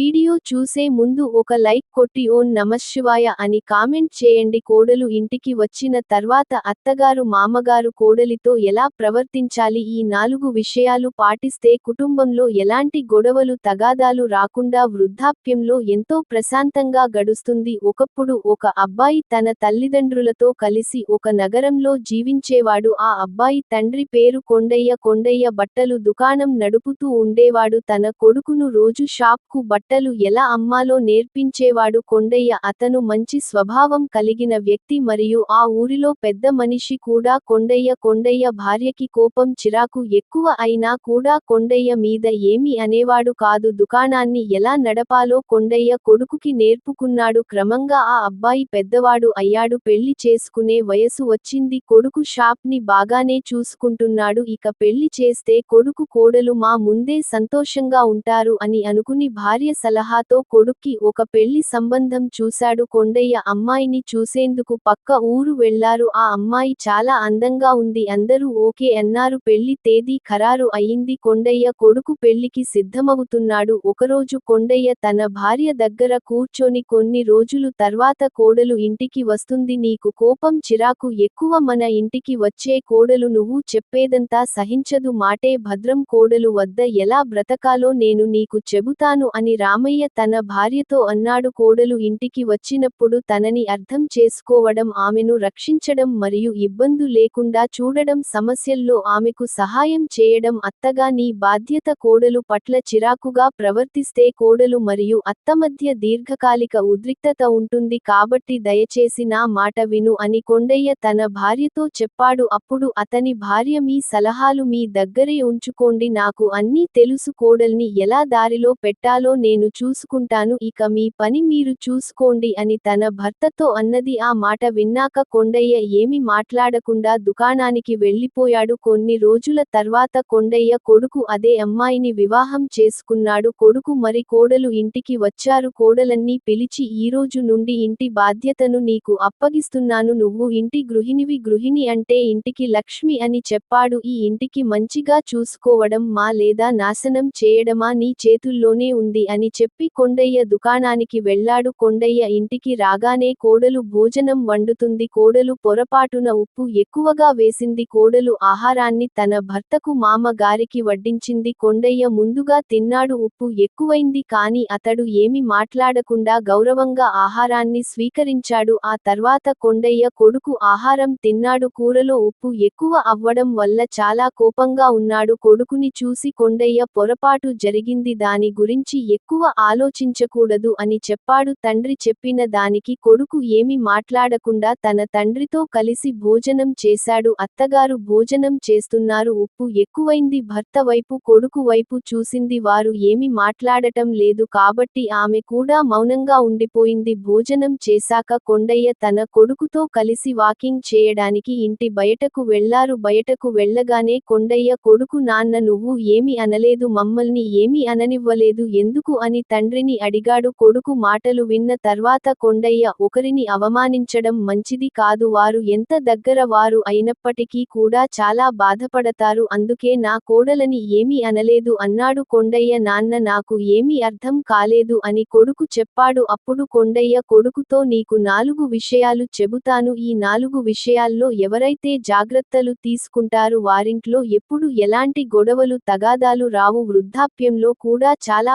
Video చూసే ముందు ఒక లైక్ కొట్టి ఓన్ నమశివాయ అని కామెంట్ చేయండి. కోడలు ఇంటికి వచ్చిన తర్వాత అత్తగారు మామగారు కోడలితో ఎలా ప్రవర్తించాలి? ఈ నాలుగు విషయాలు పాటిస్తే కుటుంబంలో ఎలాంటి గొడవలు తగాదాలు రాకుండా వృద్ధాప్యంలో ఎంతో ప్రశాంతంగా గడుస్తుంది. ఒకప్పుడు ఒక అబ్బాయి తన తల్లిదండ్రులతో కలిసి ఒక నగరంలో జీవించేవాడు. ఆ అబ్బాయి తండ్రి పేరు కొండయ్య కొండయ్య బట్టలు దుకాణం నడుపుతూ ఉండేవాడు. తన కొడుకును రోజు షాప్కు బట్టలు ఎలా అమ్మాలో నేర్పించేవాడు కొండయ్య అతను మంచి స్వభావం కలిగిన వ్యక్తి మరియు ఆ ఊరిలో పెద్ద మనిషి కూడా కొండయ్య కొండయ్య భార్యకి కోపం చిరాకు ఎక్కువ అయినా కూడా కొండయ్య మీద ఏమి అనేవాడు కాదు. దుకాణాన్ని ఎలా నడపాలో కొండయ్య కొడుకుకి నేర్పుకున్నాడు. క్రమంగా ఆ అబ్బాయి పెద్దవాడు అయ్యాడు. పెళ్ళి చేసుకునే వయసు వచ్చింది. కొడుకు షాప్ని బాగానే చూసుకుంటున్నాడు. ఇక పెళ్ళి చేస్తే కొడుకు కోడలు మా ముందే సంతోషంగా ఉంటారు అని అనుకుని భార్య సలహాతో కొడుక్కి ఒక పెళ్ళి సంబంధం చూశాడు. కొండయ్య అమ్మాయిని చూసేందుకు పక్క ఊరు వెళ్ళారు. ఆ అమ్మాయి చాలా అందంగా ఉంది. అందరూ ఓకే అన్నారు. పెళ్ళి తేదీ ఖరారు అయింది. కొండయ్య కొడుకు పెళ్ళికి సిద్ధమవుతున్నాడు. ఒకరోజు కొండయ్య తన భార్య దగ్గర కూర్చొని కొన్ని రోజులు తర్వాత కోడలు ఇంటికి వస్తుంది. నీకు కోపం చిరాకు ఎక్కువ మన ఇంటికి వచ్చే కోడలు నువ్వు చెప్పేదంతా సహించదు. మాటే భద్రం. కోడలు వద్ద ఎలా బ్రతకాలో నేను నీకు చెబుతాను అని రామయ్య తన భార్యతో అన్నాడు కోడలు ఇంటికి వచ్చినప్పుడు తనని అర్థం చేసుకోవడం ఆమెను రక్షించడం మరియు ఇబ్బందు లేకుండా చూడడం సమస్యల్లో ఆమెకు సహాయం చేయడం అత్తగా నీ బాధ్యత కోడలు పట్ల చిరాకుగా ప్రవర్తిస్తే కోడలు మరియు అత్త మధ్య దీర్ఘకాలిక ఉద్రిక్తత ఉంటుంది కాబట్టి దయచేసి నా మాట విను అని కొండయ్య తన భార్యతో చెప్పాడు. అప్పుడు అతని భార్య మీ సలహాలు మీ దగ్గరే ఉంచుకోండి నాకు అన్నీ తెలుసు కోడల్ని ఎలా దారిలో పెట్టాలో నేను నేను చూసుకుంటాను ఇక మీ పని మీరు చూసుకోండి అని తన భర్తతో అన్నది ఆ మాట విన్నాక కొండయ్య ఏమి మాట్లాడకుండా దుకాణానికి వెళ్ళిపోయాడు కొన్ని రోజుల తర్వాత కొండయ్య కొడుకు అదే అమ్మాయిని వివాహం చేసుకున్నాడు. కొడుకు మరి కోడలు ఇంటికి వచ్చారు. కోడలన్నీ పిలిచి ఈరోజు నుండి ఇంటి బాధ్యతను నీకు అప్పగిస్తున్నాను. నువ్వు ఇంటి గృహిణివి గృహిణి అంటే ఇంటికి లక్ష్మి అని చెప్పాడు. ఈ ఇంటికి మంచిగా చూసుకోవడం మా లేదా నాశనం చేయడమా నీ చేతుల్లోనే ఉంది అని అని చెప్పి కొండయ్య దుకాణానికి వెళ్ళాడు కొండయ్య ఇంటికి రాగానే కోడలు భోజనం వండుతుంది. కోడలు పొరపాటున ఉప్పు ఎక్కువగా వేసింది. కోడలు ఆహారాన్ని తన భర్తకు మామ గారికి వడ్డించింది. కొండయ్య ముందుగా తిన్నాడు. ఉప్పు ఎక్కువైంది కాని అతడు ఏమి మాట్లాడకుండా గౌరవంగా ఆహారాన్ని స్వీకరించాడు. ఆ తర్వాత కొండయ్య కొడుకు ఆహారం తిన్నాడు. కూరలో ఉప్పు ఎక్కువ అవ్వడం వల్ల చాలా కోపంగా ఉన్నాడు. కొడుకుని చూసి కొండయ్య పొరపాటు జరిగింది. దాని గురించి ఎక్కువ ఎక్కువ ఆలోచించకూడదు అని చెప్పాడు తండ్రి చెప్పిన దానికి కొడుకు ఏమి మాట్లాడకుండా తన తండ్రితో కలిసి భోజనం చేశాడు. అత్తగారు భోజనం చేస్తున్నారు. ఉప్పు ఎక్కువైంది. భర్త వైపు కొడుకు వైపు చూసింది వారు ఏమి మాట్లాడటం లేదు కాబట్టి ఆమె కూడా మౌనంగా ఉండిపోయింది. భోజనం చేశాక కొండయ్య తన కొడుకుతో కలిసి వాకింగ్ చేయడానికి ఇంటి బయటకు వెళ్ళారు. బయటకు వెళ్ళగానే కొండయ్య కొడుకు నాన్న నువ్వు ఏమి అనలేదు. మమ్మల్ని ఏమి అననివ్వలేదు. ఎందుకు అని తండ్రిని అడిగాడు. కొడుకు మాటలు విన్న తర్వాత కొండయ్య ఒకరిని అవమానించడం మంచిది కాదు. వారు ఎంత దగ్గర వారు అయినప్పటికీ కూడా చాలా బాధపడతారు. అందుకే నా కోడలని ఏమీ అనలేదు అన్నాడు కొండయ్య. నాన్న నాకు ఏమీ అర్థం కాలేదు అని కొడుకు చెప్పాడు. అప్పుడు కొండయ్య కొడుకుతో నీకు నాలుగు విషయాలు చెబుతాను. ఈ నాలుగు విషయాల్లో ఎవరైతే జాగ్రత్తలు తీసుకుంటారు వారింట్లో ఎప్పుడు ఎలాంటి గొడవలు తగాదాలు రావు. వృద్ధాప్యంలో కూడా చాలా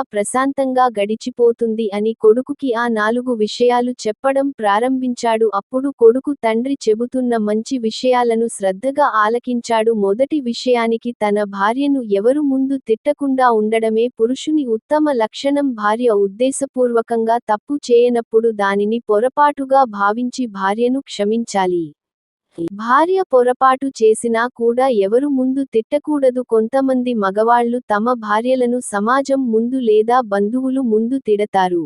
ప్రశాంతంగా గడిచిపోతుంది అని కొడుకుకి ఆ నాలుగు విషయాలు చెప్పడం ప్రారంభించాడు. అప్పుడు కొడుకు తండ్రి చెబుతున్న మంచి విషయాలను శ్రద్ధగా ఆలకించాడు. మొదటి విషయానికి తన భార్యను ఎవరు ముందు తిట్టకుండా ఉండడమే పురుషుని ఉత్తమ లక్షణం. భార్య ఉద్దేశపూర్వకంగా తప్పు చేయనప్పుడు దానిని పొరపాటుగా భావించి భార్యను క్షమించాలి. భార్య పొరపాటు చేసినా కూడా ఎవరు ముందు తిట్టకూడదు. కొంతమంది మగవాళ్ళు తమ భార్యలను సమాజం ముందు లేదా బంధువులు ముందు తిడతారు.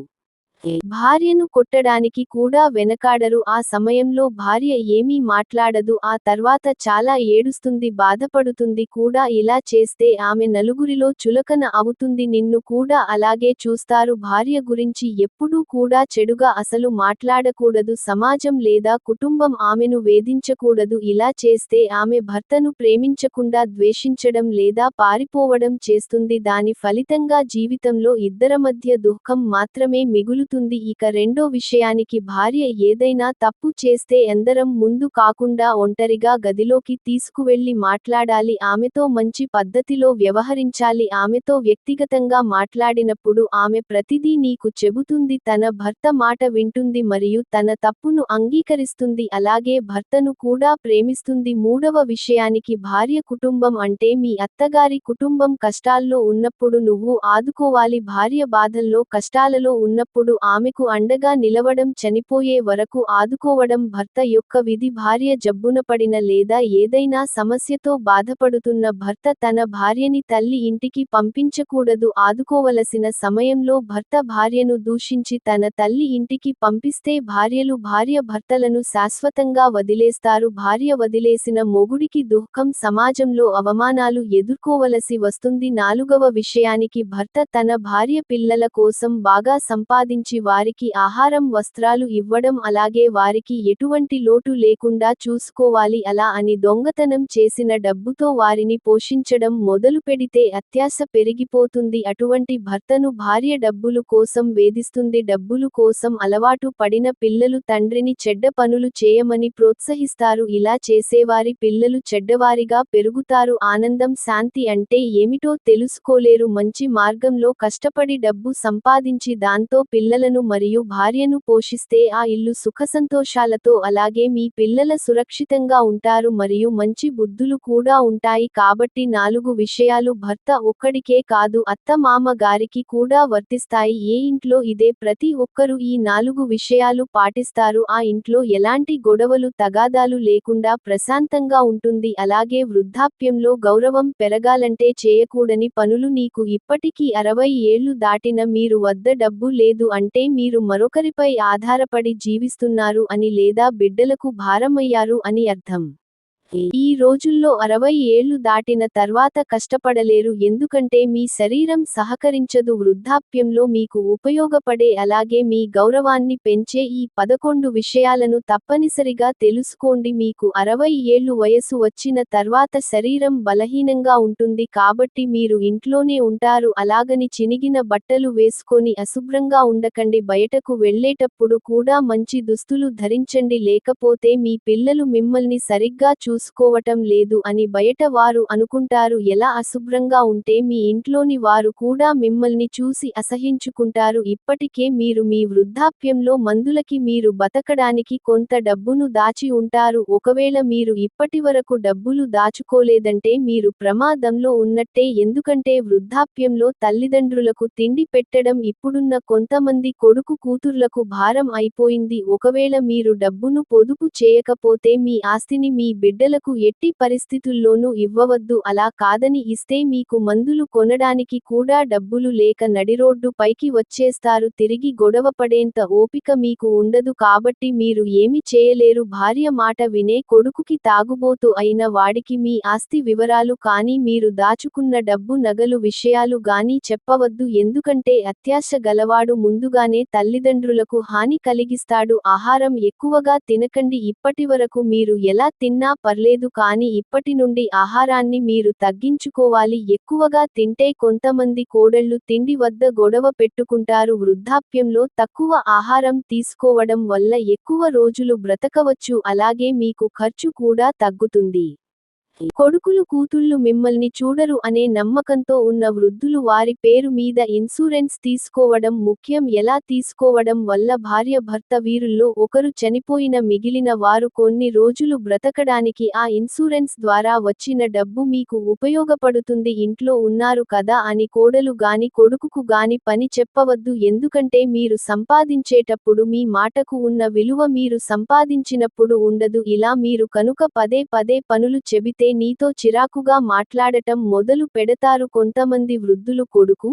భార్యను కొట్టడానికి కూడా వెనకాడరు. ఆ సమయంలో భార్య ఏమీ మాట్లాడదు. ఆ తర్వాత చాలా ఏడుస్తుంది బాధపడుతుంది కూడా. ఇలా చేస్తే ఆమె నలుగురిలో చులకన అవుతుంది. నిన్ను కూడా అలాగే చూస్తారు. భార్య గురించి ఎప్పుడూ కూడా చెడుగా అసలు మాట్లాడకూడదు. సమాజం లేదా కుటుంబం ఆమెను వేధించకూడదు. ఇలా చేస్తే ఆమె భర్తను ప్రేమించకుండా ద్వేషించడం లేదా పారిపోవడం చేస్తుంది. దాని ఫలితంగా జీవితంలో ఇద్దర మధ్య దుఃఖం మాత్రమే మిగులు అవుతుంది ఇక రెండో విషయానికి భార్య ఏదైనా తప్పు చేస్తే ఎందరం ముందు కాకుండా ఒంటరిగా గదిలోకి తీసుకువెళ్ళి మాట్లాడాలి. ఆమెతో మంచి పద్ధతిలో వ్యవహరించాలి. ఆమెతో వ్యక్తిగతంగా మాట్లాడినప్పుడు ఆమె ప్రతిదీ నీకు చెబుతుంది. తన భర్త మాట వింటుంది మరియు తన తప్పును అంగీకరిస్తుంది. అలాగే భర్తను కూడా ప్రేమిస్తుంది. మూడవ విషయానికి భార్య కుటుంబం అంటే మీ అత్తగారి కుటుంబం కష్టాల్లో ఉన్నప్పుడు నువ్వు ఆదుకోవాలి. భార్య బాధల్లో కష్టాలలో ఉన్నప్పుడు ఆమెకు అండగా నిలవడం చనిపోయే వరకు ఆదుకోవడం భర్త యొక్క విధి భార్య జబ్బున పడిన లేదా ఏదైనా సమస్యతో బాధపడుతున్న భర్త తన భార్యని తల్లి ఇంటికి పంపించకూడదు ఆదుకోవలసిన సమయంలో భర్త భార్యను దూషించి తన తల్లి ఇంటికి పంపిస్తే భార్యలు భార్య భర్తలను శాశ్వతంగా వదిలేస్తారు. భార్య వదిలేసిన మొగుడికి దుఃఖం సమాజంలో అవమానాలు ఎదుర్కోవలసి వస్తుంది. నాలుగవ విషయానికి భర్త తన భార్య పిల్లల కోసం బాగా సంపాదించి వారికి ఆహారం వస్త్రాలు ఇవ్వడం అలాగే వారికి ఎటువంటి లోటు లేకుండా చూసుకోవాలి అలా అని దొంగతనం చేసిన డబ్బుతో వారిని పోషించడం మొదలు పెడితే అత్యాశ పెరిగిపోతుంది. అటువంటి భర్తను భార్య డబ్బులు కోసం వేధిస్తుంది. డబ్బులు కోసం అలవాటు పడిన పిల్లలు తండ్రిని చెడ్డ పనులు చేయమని ప్రోత్సహిస్తారు. ఇలా చేసేవారి పిల్లలు చెడ్డవారిగా పెరుగుతారు. ఆనందం శాంతి అంటే ఏమిటో తెలుసుకోలేరు. మంచి మార్గంలో కష్టపడి డబ్బు సంపాదించి దాంతో పిల్లలను మరియు భార్యను పోషిస్తే ఆ ఇల్లు సుఖసంతోషాలతో అలాగే మీ పిల్లల సురక్షితంగా ఉంటారు మరియు మంచి బుద్ధులు కూడా ఉంటాయి కాబట్టి నాలుగు విషయాలు భర్త ఒక్కడికే కాదు అత్త మామ గారికి కూడా వర్తిస్తాయి. ఏ ఇంట్లో ఇదే ప్రతి ఒక్కరూ ఈ నాలుగు విషయాలు పాటిస్తారు. ఆ ఇంట్లో ఎలాంటి గొడవలు తగాదాలు లేకుండా ప్రశాంతంగా ఉంటుంది. అలాగే వృద్ధాప్యంలో గౌరవం పెరగాలంటే చేయకూడని పనులు నీకు ఇప్పటికీ అరవై ఏళ్ళు దాటిన మీరు వద్ద డబ్బు లేదు అంటే అంటే మీరు మరొకరిపై ఆధారపడి జీవిస్తున్నారు అని లేదా బిడ్డలకు భారమయ్యారు అని అర్థం. ఈ రోజుల్లో అరవై ఏళ్ళు దాటిన తర్వాత కష్టపడలేరు ఎందుకంటే మీ శరీరం సహకరించదు. వృద్ధాప్యంలో మీకు ఉపయోగపడే అలాగే మీ గౌరవాన్ని పెంచే ఈ పదకొండు విషయాలను తప్పనిసరిగా తెలుసుకోండి. మీకు అరవై ఏళ్ళు వయసు వచ్చిన తర్వాత శరీరం బలహీనంగా ఉంటుంది కాబట్టి మీరు ఇంట్లోనే ఉంటారు. అలాగని చినిగిన బట్టలు వేసుకొని అశుభ్రంగా ఉండకండి. బయటకు వెళ్ళేటప్పుడు కూడా మంచి దుస్తులు ధరించండి. లేకపోతే మీ పిల్లలు మిమ్మల్ని సరిగ్గా చూ చూసుకోవటం లేదు అని బయట వారు అనుకుంటారు. ఎలా అశుభ్రంగా ఉంటే మీ ఇంట్లోని వారు కూడా మిమ్మల్ని చూసి అసహించుకుంటారు. ఇప్పటికే మీరు మీ వృద్ధాప్యంలో మందులకి మీరు బతకడానికి కొంత డబ్బును దాచి ఉంటారు. ఒకవేళ మీరు ఇప్పటివరకు డబ్బులు దాచుకోలేదంటే మీరు ప్రమాదంలో ఉన్నట్టే. ఎందుకంటే వృద్ధాప్యంలో తల్లిదండ్రులకు తిండి పెట్టడం ఇప్పుడున్న కొంతమంది కొడుకు కూతుర్లకు భారం అయిపోయింది. ఒకవేళ మీరు డబ్బును పొదుపు చేయకపోతే మీ ఆస్తిని మీ బిడ్డలకు ఎట్టి పరిస్థితుల్లోనూ ఇవ్వవద్దు అలా కాదని ఇస్తే మీకు మందులు కొనడానికి కూడా డబ్బులు లేక నడిరోడ్డు పైకి వచ్చేస్తారు. తిరిగి గొడవపడేంత ఓపిక మీకు ఉండదు కాబట్టి మీరు ఏమి చేయలేరు. భార్య మాట వినే కొడుకుకి తాగుబోతు అయిన వాడికి మీ ఆస్తి వివరాలు కానీ మీరు దాచుకున్న డబ్బు నగలు విషయాలు గానీ చెప్పవద్దు. ఎందుకంటే అత్యాశ గలవాడు ముందుగానే తల్లిదండ్రులకు హాని కలిగిస్తాడు. ఆహారం ఎక్కువగా తినకండి. ఇప్పటివరకు మీరు ఎలా తిన్నా పర్లేదు. కానీ ఇప్పటి నుండి ఆహారాన్ని మీరు తగ్గించుకోవాలి. ఎక్కువగా తింటే కొంతమంది కోడళ్ళు తిండి వద్ద గొడవ పెట్టుకుంటారు. వృద్ధాప్యంలో తక్కువ ఆహారం తీసుకోవడం వల్ల ఎక్కువ రోజులు బ్రతకవచ్చు. అలాగే మీకు ఖర్చు కూడా తగ్గుతుంది. కొడుకులు కూతుళ్ళు మిమ్మల్ని చూడరు అనే నమ్మకంతో ఉన్న వృద్ధులు వారి పేరు మీద ఇన్సూరెన్స్ తీసుకోవడం ముఖ్యం. ఎలా తీసుకోవడం వల్ల భార్య భర్త వీరుల్లో ఒకరు చనిపోయిన మిగిలిన వారు కొన్ని రోజులు బ్రతకడానికి ఆ ఇన్సూరెన్స్ ద్వారా వచ్చిన డబ్బు మీకు ఉపయోగపడుతుంది. ఇంట్లో ఉన్నారు కదా అని కోడలు గాని కొడుకుకు గాని పని చెప్పవద్దు. ఎందుకంటే మీరు సంపాదించేటప్పుడు మీ మాటకు ఉన్న విలువ మీరు సంపాదించినప్పుడు ఉండదు. ఇలా మీరు కనుక పదే పదే పనులు చెబితే నీతో చిరాకుగా మాట్లాడటం మొదలు పెడతారు కొంతమంది వృద్ధులు కొడుకు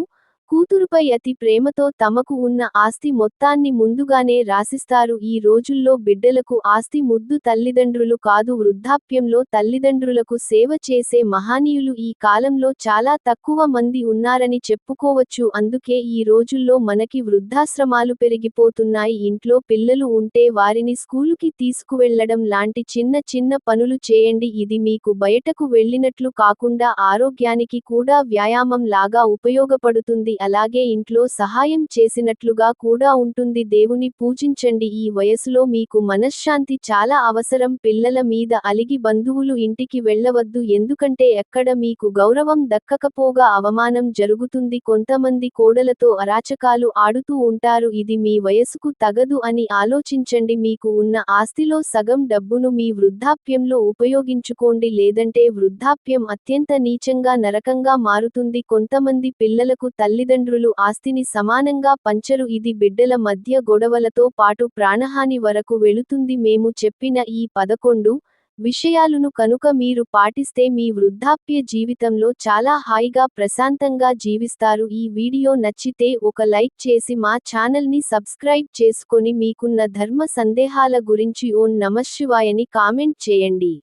కూతురుపై అతి ప్రేమతో తమకు ఉన్న ఆస్తి మొత్తాన్ని ముందుగానే రాసిస్తారు. ఈ రోజుల్లో బిడ్డలకు ఆస్తి ముద్దు తల్లిదండ్రులు కాదు వృద్ధాప్యంలో తల్లిదండ్రులకు సేవ చేసే మహానీయులు ఈ కాలంలో చాలా తక్కువ మంది ఉన్నారని చెప్పుకోవచ్చు. అందుకే ఈ రోజుల్లో మనకి వృద్ధాశ్రమాలు పెరిగిపోతున్నాయి. ఇంట్లో పిల్లలు ఉంటే వారిని స్కూలుకి తీసుకువెళ్ళడం లాంటి చిన్న చిన్న పనులు చేయండి. ఇది మీకు బయటకు వెళ్ళినట్లు కాకుండా ఆరోగ్యానికి కూడా వ్యాయామం లాగా ఉపయోగపడుతుంది. అలాగే ఇంట్లో సహాయం చేసినట్లుగా కూడా ఉంటుంది. దేవుని పూజించండి. ఈ వయసులో మీకు మనశ్శాంతి చాలా అవసరం. పిల్లల మీద అలిగి బంధువులు ఇంటికి వెళ్ళవద్దు. ఎందుకంటే ఎక్కడ మీకు గౌరవం దక్కకపోగా అవమానం జరుగుతుంది. కొంతమంది కోడలతో అరాచకాలు ఆడుతూ ఉంటారు. ఇది మీ వయసుకు తగదు అని ఆలోచించండి. మీకు ఉన్న ఆస్తిలో సగం డబ్బును మీ వృద్ధాప్యంలో ఉపయోగించుకోండి. లేదంటే వృద్ధాప్యం అత్యంత నీచంగా నరకంగా మారుతుంది. కొంతమంది పిల్లలకు తల్లి తల్లిదండ్రులు ఆస్తిని సమానంగా పంచరు. ఇది బిడ్డల మధ్య గొడవలతో పాటు ప్రాణహాని వరకు వెళుతుంది. మేము చెప్పిన ఈ పదకొండు విషయాలును కనుక మీరు పాటిస్తే మీ వృద్ధాప్య జీవితంలో చాలా హాయిగా ప్రశాంతంగా జీవిస్తారు. ఈ వీడియో నచ్చితే ఒక లైక్ చేసి మా ఛానల్ని సబ్స్క్రైబ్ చేసుకొని మీకున్న ధర్మ సందేహాల గురించి ఓం నమశివాయని కామెంట్ చేయండి.